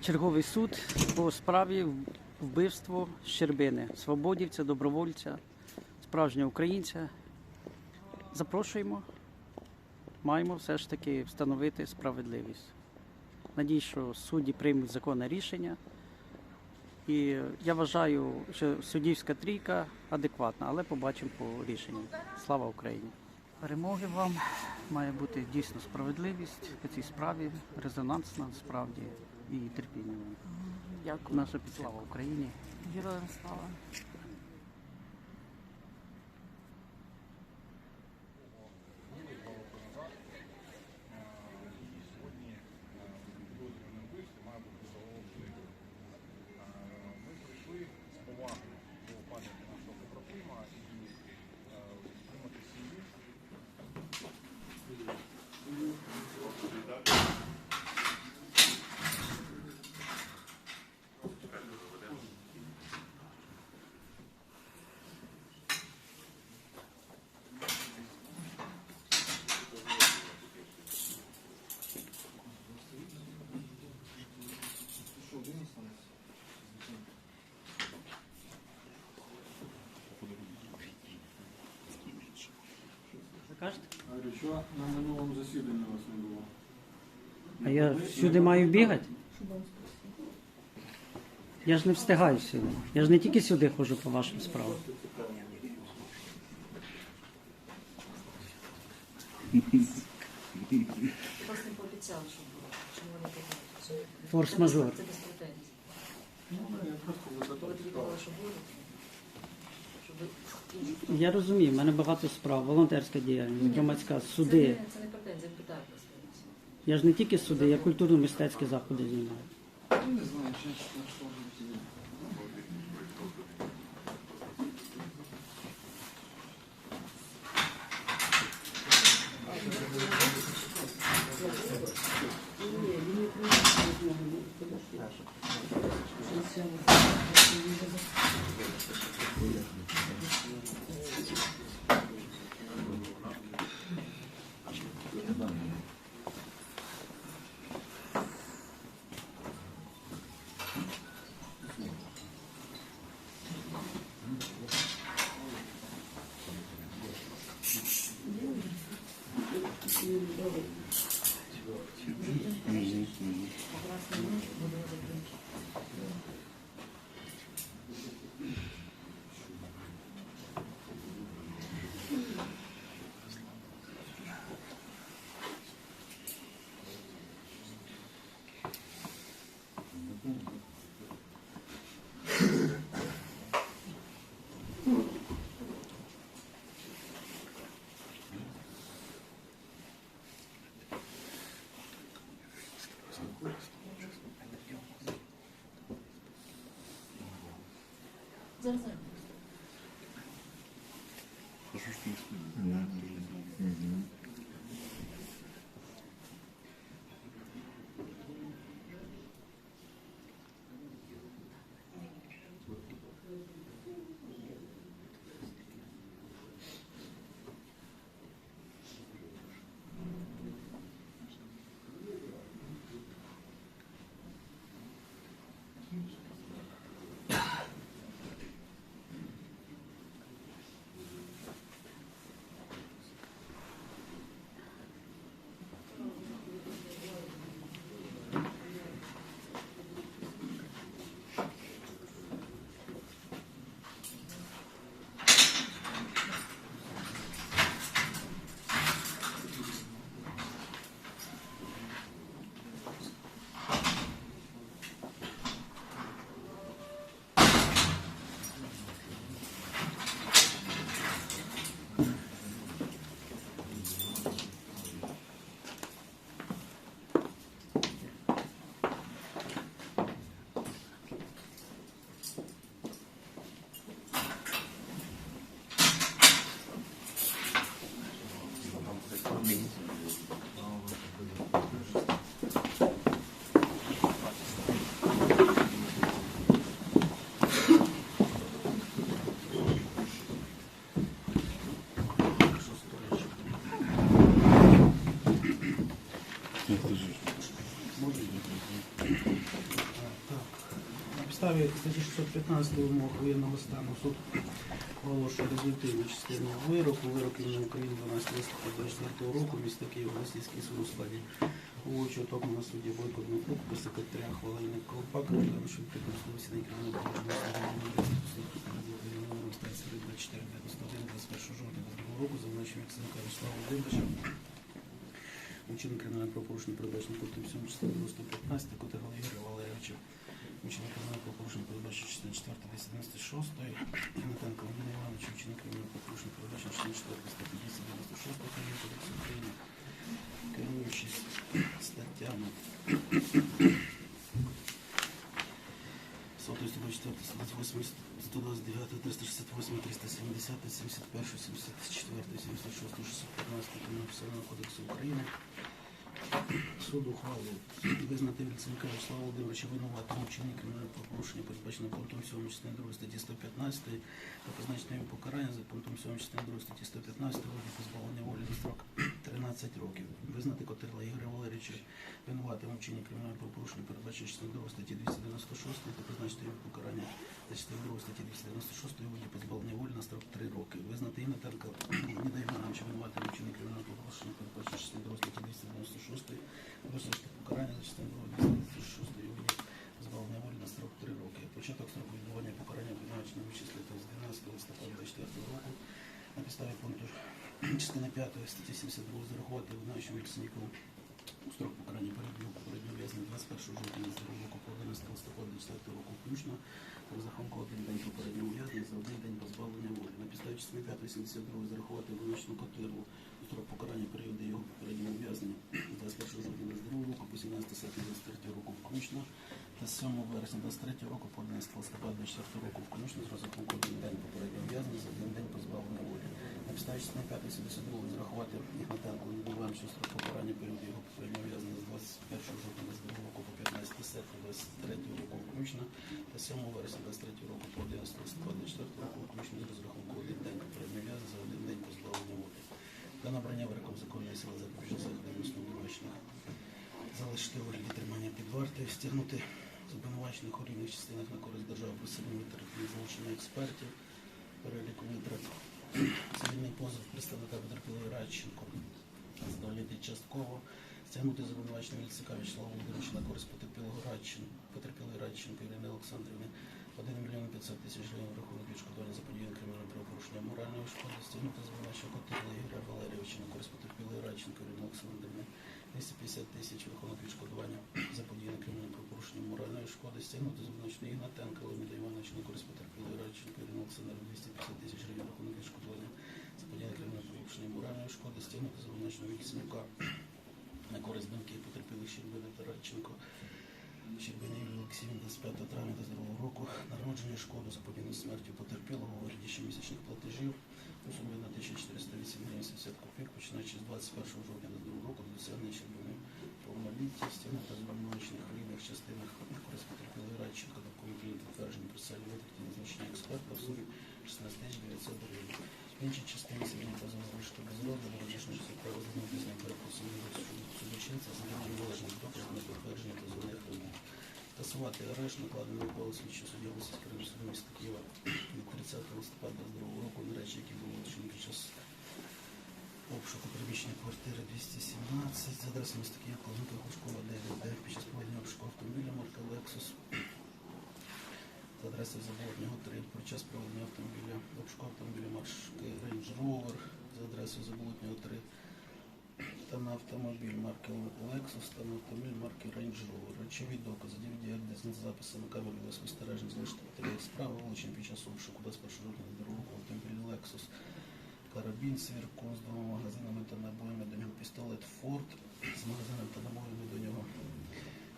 черговий суд по справі вбивство Щербини, свободівця, добровольця, справжнього українця. Запрошуємо. Маємо все ж таки встановити справедливість. Надіюсь, що судді приймуть законне рішення. І я вважаю, що суддівська трійка адекватна, але побачимо по рішенню. Слава Україні! Перемоги вам має бути дійсно справедливість по цій справі, резонансна справді і терпіння вам. Дякую. Наша підслава Україні. Героям слава. Закажете? Говорю, що на минулому засіданні вас не було? А я сюди маю бігати? Я ж не встигаю сюди. Я ж не тільки сюди ходжу по вашим справам. Просто не пообіцяв, що було. Чому вони? Форс-мажор. Це без претензій. Ну, я просто запитав. казали, що буде, ви- Я розумію, в мене багато справ, волонтерська діяльність, громадська, суди. це не претензія, питаю просто. Я ж не тільки суди, я культурно-мистецькі заходи знімаю. Ну, не знаю, що на що Угу. Статті 615 вимог воєнного стану суд оголошує результативну частину вироку. Вирок імені України 12 листопада 24 року, місто Київ, Російський суд у складі головуючого топного судді Бойко Дмитрук, секретаря Хвалайник Колпак, Рудам, що підписував сідний кримінального провадження станції 24 91 21 жовтня 22 року за мною Максимка Руслава Володимировича. Кримінального правопорушення передбачено пунктом 7 частини 115 Котегла Ігоря Валерійовича. Учинник кримінального правопорушення передбачено частини 4 296 Гнатенко Володимира Івановича. Учинник кримінального правопорушення передбачено частини 4 статті 296 Кримінального кодексу України. Керуючись статтями 124, 128, 129, 368, 370, 71, 74, 76, 615 Кримінального кодексу України. Суд ухвалу визнати Вільценка Руслава Володимировича винуватим у вчиненні кримінального порушення, передбачено пунктом 7 частини 2 статті 115 та позначення йому покарання за пунктом 7 частини 2 статті 115 роді позбавлення волі на строк 13 років. Визнати Котирла Ігоря Валерійовича винуватим вчиненні кримінального правопорушення, передбачено частиною 2 статті 296 та позначити йому покарання за частиною 2 статті 296 роді позбавлення волі на строк 3 роки. Визнати Іннатенка Леоніда Івановича винуватим вчиненні кримінального правопорушення, передбачено частиною 2 статті 296 визначити покарання за частиною 2 296 роді позбавлення волі на строк 3 роки. Початок строку відбування покарання обвинувачення вичислити з 12 листопада 24 року на підставі пункту частини 5 статті 72 зарахувати обвинувачення Вільсонікову у строк покарання переднього попереднього в'язня 21 жовтня з року по 11 листопада 24 року включно та розрахунку один день попереднього в'язня за один день позбавлення волі. На підставі частини 5 72 зарахувати обвинувачену Котирву у строк покарання періоду його попереднього в'язнення 21 жовтня 22 року по 17 серпня 23 року включно та 7 вересня 23 року по 11 листопада 24 року включно з розрахунку один день попереднього в'язнення за один день позбавлення волі. На підставі частини 5 72 зарахувати Ігнатенко Леоніду що строк покарання періоду його попереднього в'язнення з 21 жовтня 22 року по 15 серпня 23 року включно та 7 вересня 23 року по 11 листопада 24 року включно з розрахунку один день попереднього в'язнення за один день позбавлення волі. Для набрання вироком законної сили запобіжних заходів обвинувачених залишити вигляді тримання під вартою, стягнути з обвинувачених у рівних частинах на користь держави присильні витрати залучення експертів, переліку витрат, цивільний позов представника потерпілої Радченко, задовольнити частково, стягнути звинувачення Вільцика Вячеслава Володимировича на користь потерпілого Радченко, потерпілої Радченко Ірини Олександрівни. 1 мільйон 500 тисяч гривень рахунок відшкодування за подію кримінального правопорушення моральної шкоди, стягнути звинувачення Котила Ігоря Валерійовича на користь потерпілої Радченко Ірини Олександрівни 250 тисяч рахунок відшкодування заподіяно кримінальним порушенням моральної шкоди стягнути з обначної Ігнатенка Леоніда Івановича на користь потерпілої Радченко Ірина Олександрів 250 тисяч гривень рахунок відшкодування заподіяно кримінальним порушенням моральної шкоди стягнути з обначної Вільсенюка на користь банки потерпілих Щербина та Радченко. Щербина Юлія Олексіївна 25 травня 2002 року. Народження шкоду заподіяно смертю потерпілого у вигляді щомісячних платежів. У сумі на 1400 80 копійок, починаючи з 21 жовтня до 2 року, досягнення червоної повнолітті, стягнути та збільночних рівних частинах користь потерпілої радченка до комітету підтвердження процесуальні витрати на значення експерта в сумі 16 900 гривень. В іншій частині сьогодні позов залишити без розгляду, розлічно часу проведення після перекусу судочинця, задання вилежних доказів на підтвердження позовних вимог. Скасувати арешт, накладений на коло слідчого судді Російської районної суду міста Києва 30 листопада 2 року на речі, які були вилучені під час обшуку приміщення квартири 217 за адресою міста Києва, Клавника Глушкова, 9 під час проведення обшуку автомобіля марка Lexus. За адресою Заболотнього 3 під час проведення автомобіля обшуку автомобіля маршки Range Rover. За адресою Заболотнього 3 та на автомобіль марки Lexus та на автомобіль марки Range Rover. Речові докази, DVD, з записами камери спостережень залишити матеріал справи, вилучені під час обшуку 21 жовтня 22 року автомобіль Lexus, карабін, свірку з двома магазинами та набоями до нього, пістолет Ford з магазином та набоями до нього.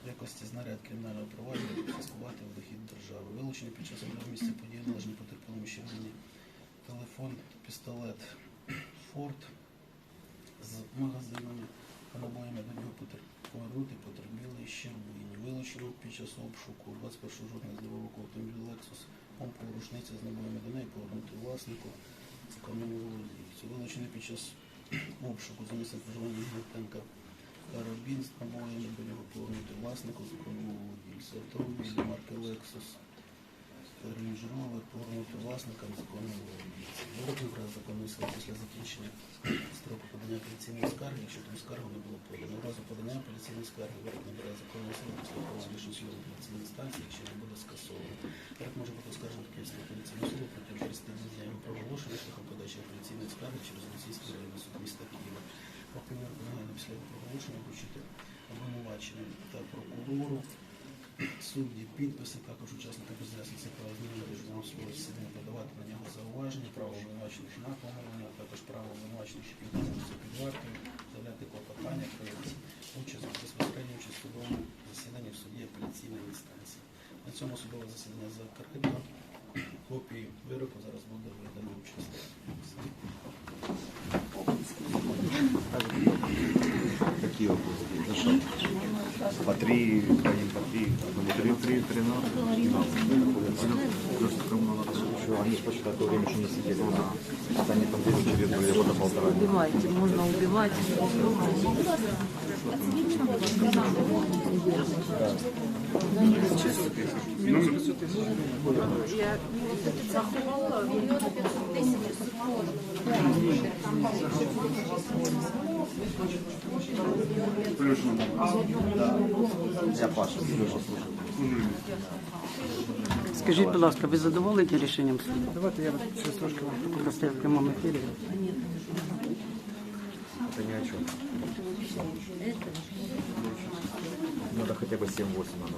В якості знаряд кримінального провадження конфіскувати в дохід держави. Вилучені під час місця події належні потерпілому щербині телефон, пістолет Ford з магазинами та набоями до нього повернути потерпілий Щербині. Вилучено під час обшуку 21 жовтня з року автомобіль Lexus, помпу рушниця з набоями до неї повернути власнику законному володійцю. Вилучений під час обшуку за місцем проживання Гнатенка карабін з набоями до нього повернути власнику законному Це Автомобіль марки Lexus реінжировали, повернути власникам законної набрав законної після закінчення строку подання апеляційної скарги, якщо там скарга не було подано. В разу подання апеляційної скарги вирок набирає законної сили після того рішення апеляційної інстанції, якщо не буде скасовано. Вирок може бути оскаржений Київською апеляційною суду протягом 30 днів дня його проголошення шляхом подачі апеляційної скарги через Російський районний суд міста Києва. Вирок негайно після його проголошення вручити обвинуваченим та прокурору судді, підписи, також учасника беззасніці права зміни державного свого засідання подавати на нього зауваження, право обвинувачених на помилення, а також право обвинувачених, що підтримуються під вартою, заявляти клопотання про участь безпосередньо участь в судовому засіданні в суді апеляційної інстанції. На цьому судове засідання закрито. Копії вироку зараз буде видано участь. По один, по три. Они же почти такое время еще не сидели. Они там через были года полтора. Убивайте, можно убивать. Я Заховала мільйон 500 тисяч. Я Паша, Сережа. Скажіть, будь ласка, ви задоволені рішенням суду? Давайте я через трошки вам. Просто в прямому ефірі. Это ни о чем. Надо хотя бы 7-8 надо.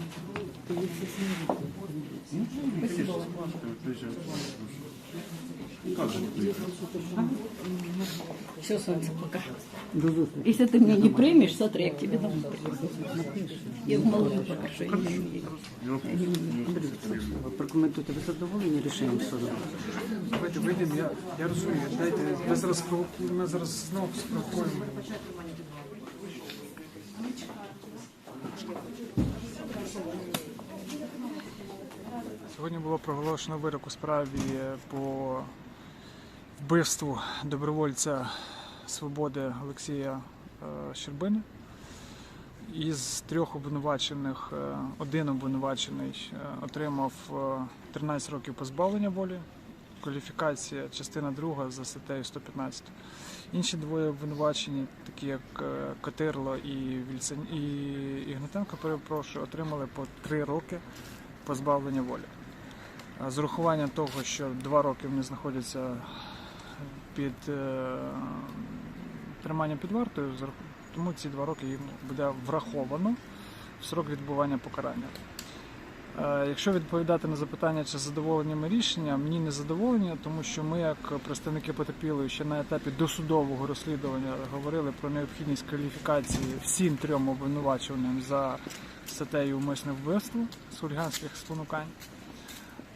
Все, солнце, пока. Если ты меня не примешь, смотри, я к тебе домой Я в малую пока что я не прокоментуйте, ви задоволені рішенням суду? Давайте вийдемо, я, я розумію. Дайте, ми зараз, провоку- ми зараз знову спровокуємо. Сьогодні було проголошено вирок у справі по вбивству добровольця свободи Олексія е, Щербини. Із трьох обвинувачених е, один обвинувачений е, отримав е, 13 років позбавлення волі. Кваліфікація частина 2 за статтею 115. Інші двоє обвинувачені, такі як Катирло і Вільцен і Ігнатенко, перепрошую, отримали по 3 роки позбавлення волі. З урахуванням того, що 2 роки вони знаходяться під е, триманням під вартою, тому ці два роки їм буде враховано в срок відбування покарання. Е, Якщо відповідати на запитання, чи задоволені ми рішенням, ні не задоволені, тому що ми, як представники потерпілої, ще на етапі досудового розслідування говорили про необхідність кваліфікації всім трьом обвинувачуваним за статтею умисне вбивство з хуліганських спонукань.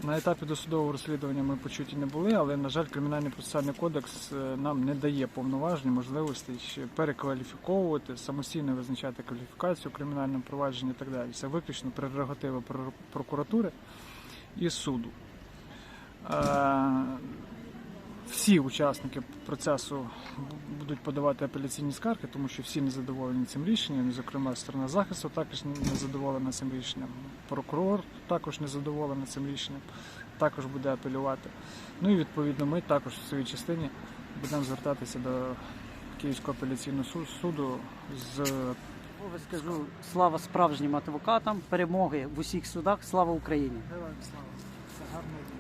На етапі досудового розслідування ми почуті не були, але, на жаль, Кримінальний процесуальний кодекс е, нам не дає повноважень, можливостей ще перекваліфіковувати, самостійно визначати кваліфікацію в кримінальному провадженні і так далі. Це виключно прерогатива прокуратури прокуратури і суду. Всі учасники процесу будуть подавати апеляційні скарги, тому що всі не задоволені цим рішенням. Зокрема, сторона захисту також не задоволена цим рішенням. Прокурор також не задоволений цим рішенням, також буде апелювати. Ну і відповідно ми також в своїй частині будемо звертатися до Київського апеляційного суду з скажу слава справжнім адвокатам, перемоги в усіх судах, слава Україні! Героям слава. Це гарно.